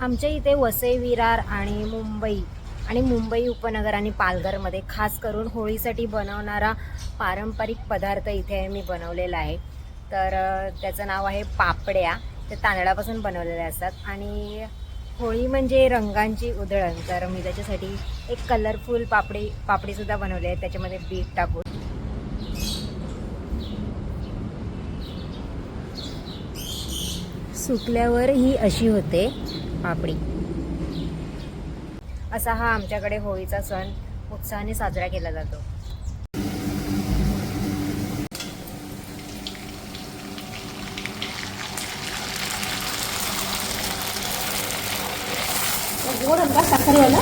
आमच्या इथे वसई विरार आणि मुंबई आणि मुंबई उपनगर आणि पालघरमध्ये खास करून होळीसाठी बनवणारा पारंपरिक पदार्थ इथे मी बनवलेला आहे. तर त्याचं नाव आहे पापड्या. ते तांदळापासून बनवलेले असतात. आणि होळी म्हणजे रंगांची उधळण. तर मी त्याच्यासाठी एक कलरफुल पापडी पापडीसुद्धा बनवली आहे. त्याच्यामध्ये बीट टाकून. सुकल्यावर ही अशी होते. पापडी. असा हा आमच्याकडे होळीचा सण उत्साहाने साजरा केला जातो. साखरवाला